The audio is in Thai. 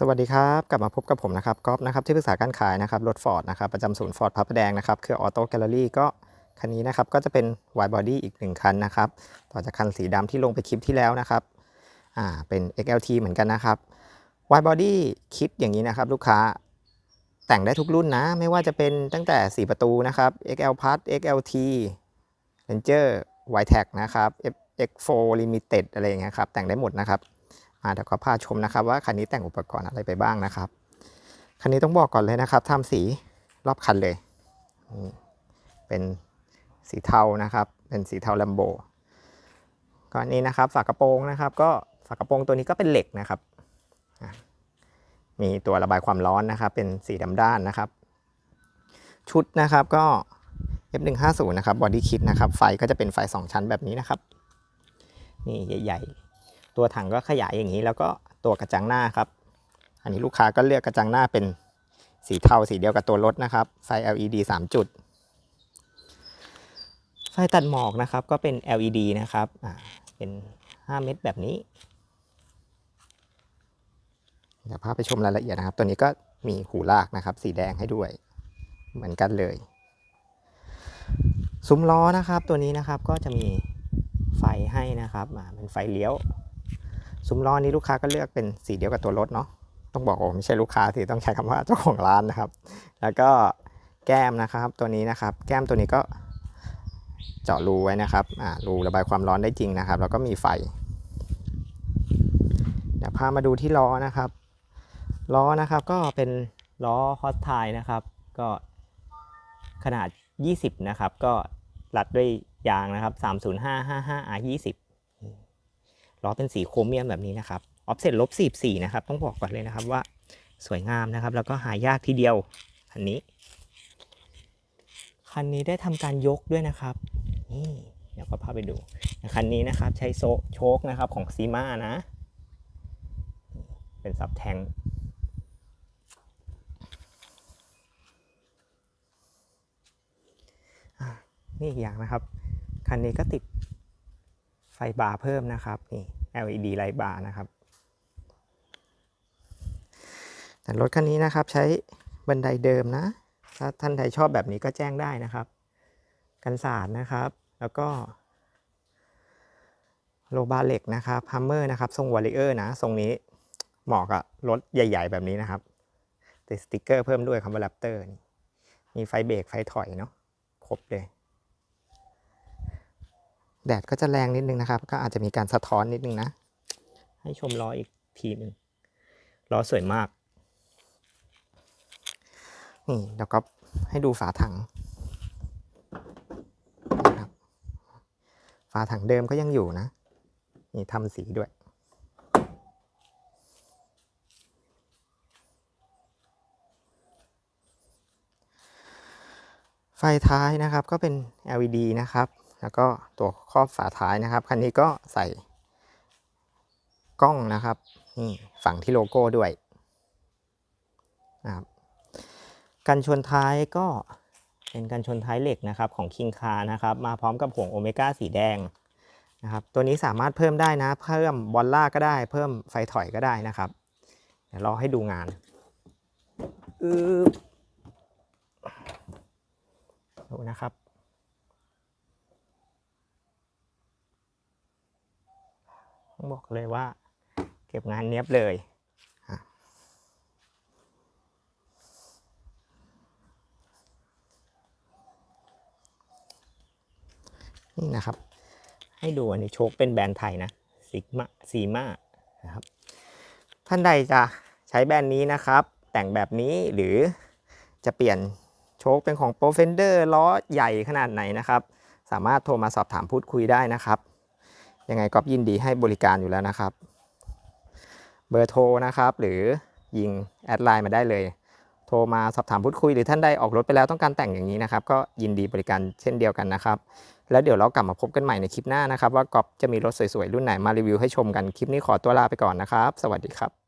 สวัสดีครับ กลับมาพบกับผมนะครับก๊อฟนะครับที่ปรึกษาการขายนะครับรถฟอร์ดนะครับประจำศูนย์ฟอร์ดพระประแดงนะครับคือออโต้แกลเลอรี่ก็คันนี้นะครับก็จะเป็น wide body อีกหนึ่งคันนะครับต่อจากคันสีดำที่ลงไปคลิปที่แล้วนะครับอ่าเป็น XLT เหมือนกันนะครับ wide body คลิปอย่างนี้นะครับลูกค้าแต่งได้ทุกรุ่นนะ ไม่ว่าจะเป็นตั้งแต่ 4 ประตูนะครับ XL Plus XLT Ranger y t e c นะครับ X4 Limited อะไรอย่างเงี้ยครับแต่งได้หมดนะครับ เดี๋ยวก็พาชมนะครับว่าคันนี้แต่งอุปกรณ์อะไรไปบ้างนะครับคันนี้ต้องบอกก่อนเลยนะครับทำสีรอบคันเลย เป็นสีเทานะครับ เป็นสีเทาแลมโบก็อันนี้นะครับฝากระโปรงนะครับ ก็ฝากระโปรงตัวนี้ก็เป็นเหล็กนะครับ มีตัวระบายความร้อนนะครับ เป็นสีดำด้านนะครับ ชุดนะครับก็ F150 นะครับบอดี้คิดนะครับ ไฟก็จะเป็นไฟ 2 ชั้นแบบนี้นะครับ นี่ใหญ่ ๆ ตัวถังก็ขยายอย่างนี้ แล้วก็ตัวกระจังหน้าครับ อันนี้ลูกค้าก็เลือกกระจังหน้าเป็นสีเทาสีเดียวกับตัวรถนะครับไฟ LED 3 จุด ไฟตัดหมอกนะครับก็เป็น LED นะครับเป็น 5 เม็ดแบบนี้เดี๋ยวพาไปชมรายละเอียดนะครับ ตัวนี้ก็มีหูลากนะครับ สีแดงให้ด้วย เหมือนกันเลยซุ้มล้อนะครับ ตัวนี้นะครับก็จะมีไฟให้นะครับเป็นไฟเลี้ยว ซุ้มล้อนี้ลูกค้าก็เลือกเป็นสีเดียวกับตัวรถเนาะต้องบอกโอ้ไม่ใช่ลูกค้าสิต้องใช้คำว่าเจ้าของร้านนะครับ แล้วก็แก้มนะครับตัวนี้นะครับ แก้มตัวนี้ก็เจาะรูไว้นะครับอ่ารูระบายความร้อนได้จริงนะครับ แล้วก็มีไฟเดี๋ยวพามาดูที่ล้อนะครับล้อนะครับก็เป็นล้อฮอตไทนะครับ ก็ขนาด 20 นะครับ ก็รัดด้วยยางนะครับ 30555R20 ล้อเป็นสีโครเมียมแบบนี้นะครับออฟเซ็ตลบ44นะครับ ต้องบอกก่อนเลยนะครับว่าสวยงามนะครับ แล้วก็หายากทีเดียวคันนี้ คันนี้ได้ทำการยกด้วยนะครับ นี่เดี๋ยวก็พาไปดู คันนี้นะครับใช้โซโชคนะครับของซีมานะ เป็นซับแทงนี่อีกอย่างนะครับ คันนี้ก็ติดไฟบาร์เพิ่มนะครับนี่ LED ไลท์บาร์นะครับแต่รถคันนี้นะครับใช้บันไดเดิมนะ ถ้าท่านใดชอบแบบนี้ก็แจ้งได้นะครับ กันสาดนะครับ แล้วก็โลบาเหล็กนะครับฮัมเมอร์นะครับ ทรงวอลเลเยอร์นะ ทรงนี้เหมาะกับรถใหญ่ ๆ แบบนี้นะครับติดสติกเกอร์เพิ่มด้วยคำว่าแรปเตอร์นี่มีไฟเบรกไฟถอยเนาะครบเลย แดดก็จะแรงนิดนึงนะครับ ก็อาจจะมีการสะท้อนนิดนึงนะ ให้ชมล้ออีกทีหนึ่งล้อสวยมาก นี่เดี๋ยวก็ให้ดูฝาถังนะครับฝาถังเดิมก็ยังอยู่นะ นี่ทำสีด้วยไฟท้ายนะครับก็เป็น LED นะครับ แล้วก็ตัวครอบฝาท้ายนะครับ คันนี้ก็ใส่กล้องนะครับนี่ฝั่งที่โลโก้ด้วยนะครับกันชนท้ายก็เป็นกันชนท้ายเหล็กนะครับของคิงคานะครับ มาพร้อมกับห่วงโอเมก้าสีแดงนะครับ ตัวนี้สามารถเพิ่มได้นะ เพิ่มบอลล่าก็ได้ เพิ่มไฟถอยก็ได้นะครับ เดี๋ยวรอให้ดูงานอืบดูนะครับ ต้อง บอกเลยว่า เก็บงานเนี้ยบเลยนี่นะครับ ให้ดูอันนี้โชคเป็นแบรนด์ไทยนะซิกมาซีมานะครับ ท่านใดจะใช้แบรนด์นี้นะครับ แต่งแบบนี้หรือจะเปลี่ยนโชคเป็นของโปรเฟนเดอร์ล้อใหญ่ขนาดไหนนะครับ สามารถโทรมาสอบถามพูดคุยได้นะครับ ยังไงก็ยินดีให้บริการอยู่แล้วนะครับ เบอร์โทรนะครับ หรือยิงแอดไลน์มาได้เลย โทรมาสอบถามพูดคุยหรือท่านได้ออกรถไปแล้วต้องการแต่งอย่างนี้นะครับ ก็ยินดีบริการเช่นเดียวกันนะครับ แล้วเดี๋ยวเรากลับมาพบกันใหม่ในคลิปหน้านะครับ ว่ากอฟจะมีรถสวยๆรุ่นไหนมารีวิวให้ชมกันคลิปนี้ขอตัวลาไปก่อนนะครับ สวัสดีครับ